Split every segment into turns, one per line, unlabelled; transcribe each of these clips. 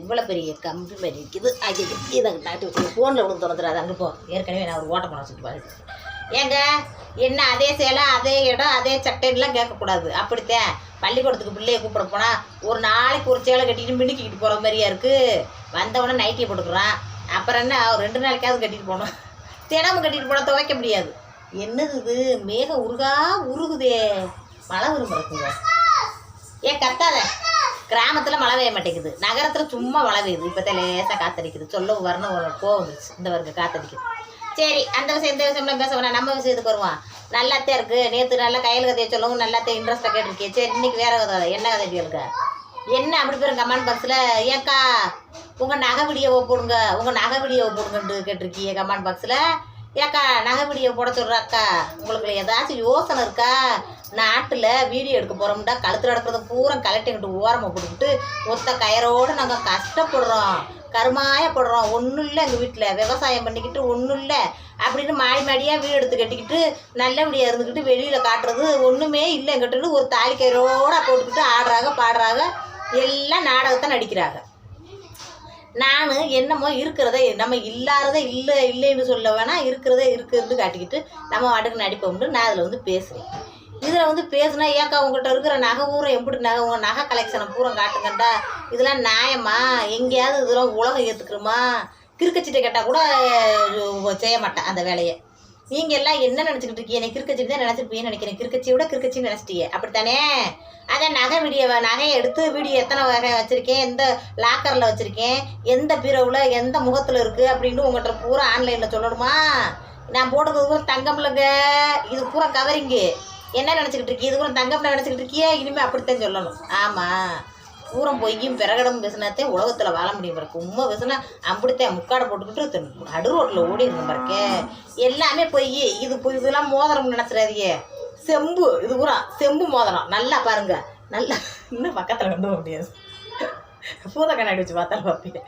இவ்வளோ பெரிய கம்பி மாதிரி இருக்குது. அது இதை டாக்டர் ஃபோனில் விழுந்து திறந்துடாது அங்கே போ. ஏற்கனவே நான் ஒரு ஓட்ட போன வச்சுட்டு பாருங்க ஏங்க என்ன அதே சேலை அதே இடம் அதே சட்டைன்னுலாம் கேட்கக்கூடாது. அப்படித்தான் பள்ளிக்கூடத்துக்கு பிள்ளைய கூப்பிட போனால் ஒரு நாளைக்கு ஒரு சேலை கட்டிட்டு மினுக்கிக்கிட்டு போகிற மாதிரியா இருக்குது வந்தவொடனே நைட்டியை போட்டுக்கிறான். அப்புறம் என்ன? ஒரு ரெண்டு நாளைக்காவது கட்டிட்டு போகணும். தினமும் கட்டிட்டு போனால் துவைக்க முடியாது. என்னது இது? மேகம் உருகா உருகுதே. மழை வரும் ஏன் கத்தாத? கிராமத்தில் மழை பெய்ய மாட்டேங்குது. நகரத்தில் சும்மா மழை பெய்யுது. இப்போ லேசாக காத்தடிக்குது. சொல்ல வரணும் ஒரு கோவம் இந்த வருங்க காத்தடிக்குது. சரி அந்த விஷயம் இந்த விஷயம்லாம் பேச வேணாம். நம்ம விஷயத்துக்கு வருவோம். நல்லாத்தே இருக்கு. நேற்று நல்லா கையில் கதையை சொல்லவும் நல்லாத்தே இன்ட்ரெஸ்ட்டாக கேட்டிருக்கேன் சரி இன்னைக்கு வேற கதை. என்ன கதை கேளுங்க? என்ன அப்படி பேர்? கமெண்ட் பாக்ஸில் ஏக்கா உங்கள் நகை வீடியோவை போடுங்க. உங்கள் நகை வீடியோவை போடுங்கன்ட்டு கேட்டிருக்கீங்க கமெண்ட் பாக்ஸில் ஏக்கா நகை வீடியோ போட சொல்கிறாக்கா உங்களுக்கு ஏதாச்சும் யோசனை இருக்கா? நாட்டில் வீடியோ எடுக்க போகிறோம்டா கழுத்தில் நடக்கிறத பூரா கலட்டிக்கிட்டு ஓரமாக போட்டுக்கிட்டு ஒத்த கயரோடு நாங்கள் கஷ்டப்படுறோம். கருமாயப்படுறோம். ஒன்றும் இல்லை எங்கள் வீட்டில். விவசாயம் பண்ணிக்கிட்டு ஒன்றும் இல்லை. அப்படின்னு மாடி மாடியாக வீடு எடுத்து கட்டிக்கிட்டு நல்லபடியாக இருந்துக்கிட்டு வெளியில் காட்டுறது ஒன்றுமே இல்லை எங்கிட்ட ஒரு தாலி கயிறோடு போட்டுக்கிட்டு ஆடுறாங்க பாடுறாங்க எல்லாம் நாடகத்தை நடிக்கிறாங்க நான் என்னமோ இருக்கிறத நம்ம இல்லாத இல்லை இல்லைன்னு சொல்ல வேணாம் இருக்கிறதே இருக்கிறது காட்டிக்கிட்டு நம்ம வாட்டுக்கு நடிப்போம்னு நான் அதில் வந்து பேசுகிறேன் இதில் வந்து பேசுனா ஏக்கா உங்கள்கிட்ட இருக்கிற நகை பூரா எப்படி நகை உங்கள் நகை கலெக்ஷனை பூரா காட்டுங்கண்டா. இதெல்லாம் நியாயமா? எங்கேயாவது இதெல்லாம் உலகம் ஏற்றுக்குறோமா கிறுக்கச்சிட்டை கேட்டால் கூட செய்ய மாட்டேன் அந்த வேலையை. நீங்கள் எல்லாம் என்ன நினச்சிக்கிட்டு இருக்கீங்க? எனக்கு கிறுக்கச்சி தான் நினச்சிருப்பீங்கன்னு நினைக்கிறேன். கிறுக்கச்சியை விட கிறுக்கச்சின்னு நினச்சிட்டீங்க அப்படித்தானே? அதான் நகை வீடியோ நகையை எடுத்து வீடியோ எத்தனை வகை வச்சுருக்கேன்? எந்த லாக்கரில் வச்சுருக்கேன்? எந்த பீரோவில் எந்த முகத்தில் இருக்குது அப்படின்னு உங்கள்கிட்ட பூரா ஆன்லைனில் சொல்லணுமா? நான் போட்டுக்கிறது பூரா தங்கம் இல்லைங்க. இது பூரா கவரிங்கு என்ன நினச்சிக்கிட்டு இருக்கீங்க இது பூரா தங்கம்ல நினச்சிக்கிட்டு இருக்கியே? இனிமேல் அப்படித்தான் சொல்லணும். ஆமாம் பூரம் பொய்யும் பிறகடம் பேசினாத்தே உலகத்தில் வாழ முடியும் பிறகு உண்மை பேசுனா அப்படித்தான் முக்காடை போட்டுக்கிட்டு நடு ரோட்டில் ஓடி இருக்கும் பிறக்கே எல்லாமே பொய். இது பொய். இதெல்லாம் மோதிரம் நினச்சிடாதியே செம்பு. இது பூரா செம்பு மோதிரம். நல்லா பாருங்க. நல்லா இன்னும் பக்கத்தில் கொண்டு போக முடியாது பூத கண்ணாடி வச்சு பார்த்தாலும் பார்ப்பீங்க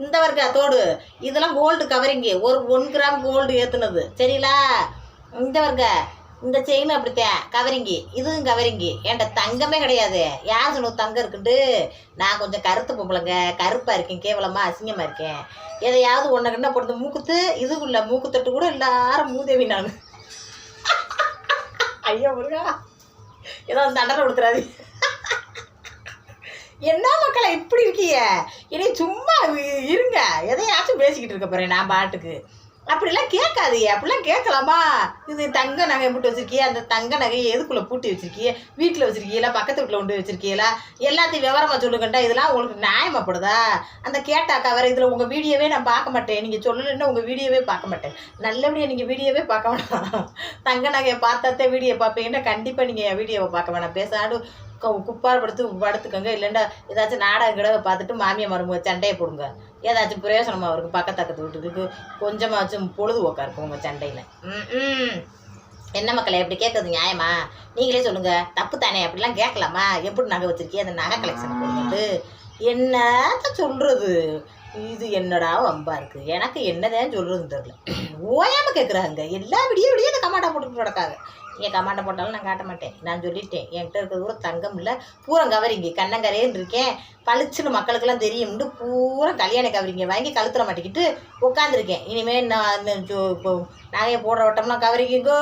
இந்த வர்க்க தோடு இதெல்லாம் கோல்டு கவரிங்கு ஒரு ஒன் கிராம் கோல்டு ஏற்றுனது சரிங்களா? இந்த வர்க்க இந்த செயின் அப்படித்தான் கவரிங்கி. இதுவும் கவரிங்கி. என்கிட்ட தங்கமே கிடையாது. யார் சொன்னது தங்கம் இருக்குண்டு நான் கொஞ்சம் கருத்து பொம்பளைங்க. கருப்பாக இருக்கேன் கேவலமாக அசிங்கமாக இருக்கேன். எதையாவது ஒன்றை கண்ணா போட்டு மூக்குத்து இல்லை மூக்குத்தட்டு கூட எல்லாரும் மூதேவி நான். ஐயோ முருகா. ஏதோ அந்த தண்டனை கொடுத்துறாது என்ன மக்களை இப்படி இருக்கீங்க இனி சும்மா இருங்க. எதையாச்சும் பேசிக்கிட்டு இருக்க போகிறேன் நான் பாட்டுக்கு. அப்படிலாம் கேட்காதீங்க. அப்படிலாம் கேட்கலாமா? இது தங்க நகை போட்டு வச்சிருக்கிய அந்த தங்க நகையை எதுக்குள்ளே பூட்டி வச்சிருக்கிய? வீட்டில் வச்சிருக்கீங்களா பக்கத்து வீட்டில் கொண்டு வச்சிருக்கீங்களா எல்லாத்தையும் விவரமாக சொல்லுங்கண்டா இதெல்லாம் உங்களுக்கு நியாயமாப்படுதா? அந்த கேட்டாக்கா வேறு இதில் உங்கள் வீடியோவே நான் பார்க்க மாட்டேன். நீங்கள் சொல்லலைன்னா உங்கள் வீடியோவே பார்க்க மாட்டேன். நல்லபடியாக நீங்கள் வீடியோவே பார்க்க வேணாம். தங்க நகையை பார்த்தாத்தே வீடியோ பார்ப்பீங்கன்னா கண்டிப்பாக நீங்கள் என் வீடியோவை பார்க்க வேணாம். பேசாடு கு- குப்பார் படுத்து படுத்துக்கோங்க. இல்லைன்னா ஏதாச்சும் நாடகம் கிடவை பார்த்துட்டு மாமியை மருமக சண்டையை போடுங்க. ஏதாச்சும் பிரயோசனமாக இருக்கும் பக்கத்தக்கத்து வீட்டுக்கு கொஞ்சமாச்சும் பொழுது இருக்கும் உங்கள் சண்டையில். ம் என்ன மக்களை எப்படி கேட்குறது நியாயமா? நீங்களே சொல்லுங்க. தப்பு தானே? அப்படிலாம் கேட்கலாமா? எப்படி நகை வச்சிருக்கீங்க அந்த நகை கலெக்ஷன் போடுங்கட்டு என்னத்த சொல்கிறது இது என்னடா வம்பா இருக்கு? எனக்கு என்னதான் சொல்றதுன்னு தெரியல. ஓயாம கேட்குறாங்க எல்லா விடிய விடிய இந்த கமாண்டா போட்டு கிடக்காங்க. என் கமாண்டா போட்டாலும் நான் காட்ட மாட்டேன். நான் சொல்லிட்டேன். என்கிட்ட இருக்கிறது கூட தங்கம் இல்லை. பூரம் கவரிங்க கண்ணங்கரையன்னு இருக்கேன். பளிச்சுன்னு மக்களுக்கெல்லாம் தெரியும்னு பூரா கல்யாண கவரிங்க. வாங்கி கழுத்துல மாட்டிக்கிட்டு உட்காந்துருக்கேன் இனிமேல் நான் இப்போ நகையை போடுற வட்டம்னா கவரிங்கோ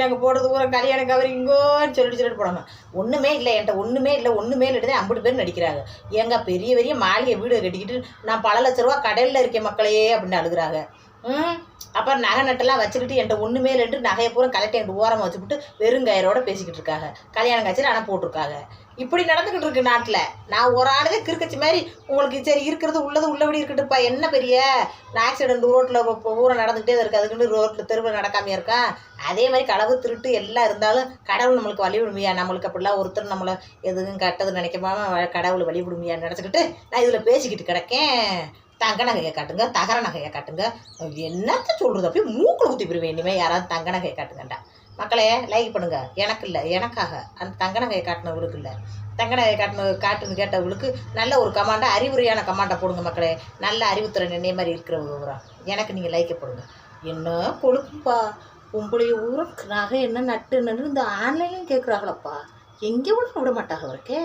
நாங்கள் போடுறது பூரா கல்யாண கவரிங்கோன்னு சொல்லிட்டு சொல்லிட்டு போடாமல் ஒன்றுமே இல்லை. என்கிட்ட ஒன்றுமே இல்லை. ஒன்றுமே இல்லை ஐம்பது பேர் நடிக்கிறாங்க. ஏங்க பெரிய பெரிய மாளிகை வீடு கட்டிக்கிட்டு நான் பல லட்ச ரூபா கடையில் இருக்கேன் மக்களே அப்படின்னு அழுகுறாங்க. ம்? அப்புறம் நகை நட்டெல்லாம் வச்சுக்கிட்டு என்கிட்ட ஒன்றுமே இல்லைன்ட்டு நகையை பூரா கலெக்டர் என்கிட்ட ஓரமாக வச்சுக்கிட்டு வெறுங்கயரோட பேசிக்கிட்டு இருக்காங்க. கல்யாணம் காய்ச்சல் ஆனால் போட்டிருக்காங்க. இப்படி நடந்துக்கிட்டு இருக்கு நாட்டில். நான் ஒரு ஆளுதே கிறுக்கச்சி மாதிரி உங்களுக்கு சரி இருக்கிறது உள்ளது உள்ளபடி இருக்கட்டுப்பா என்ன பெரிய? ஆக்சிடென்ட் ரோட்டில் ஊரை நடந்துகிட்டே தான் இருக்குது அதுக்குன்னு ரோட்டில் தெருவில் நடக்காமையா இருக்கேன் அதே மாதிரி களவு திருட்டு எல்லாம் இருந்தாலும் கடவுள் நம்மளுக்கு வழி விடுமையா நம்மளுக்கு அப்படிலாம் ஒருத்தர் நம்மளை எதுவும் கட்டது நினைக்காம கடவுள் வழி விடுமையான்னு நினச்சிக்கிட்டு நான் இதில் பேசிக்கிட்டு கிடக்கேன். தங்க நகையை காட்டுங்க தகர நகையை காட்டுங்க. என்னத்த சொல்கிறது அப்படியே மூக்கில் ஊற்றி போயிருவேன் இனிமேல் யாராவது தங்க நகையை காட்டுங்கண்டா. மக்களே லைக் பண்ணுங்க. எனக்கு இல்லை எனக்காக. அந்த தங்க நகையை காட்டினவளுக்கு இல்லை. தங்க நகையை காட்டின காட்டுன்னு கேட்டவளுக்கு நல்ல ஒரு கமாண்டா அறிவுரையான கமாண்டா போடுங்க மக்களே. நல்ல அறிவுத்திறன் நினை மாதிரி இருக்கிறவங்க பூரா. எனக்கு நீங்கள் லைக்கை போடுங்க. என்ன கொடுக்கும்பா பொம்பளைய ஊரா நகை என்ன நட்டு இந்த ஆன்லைன்லையும் கேட்குறாங்களப்பா எங்கே விட மாட்டாங்க அவருக்கே.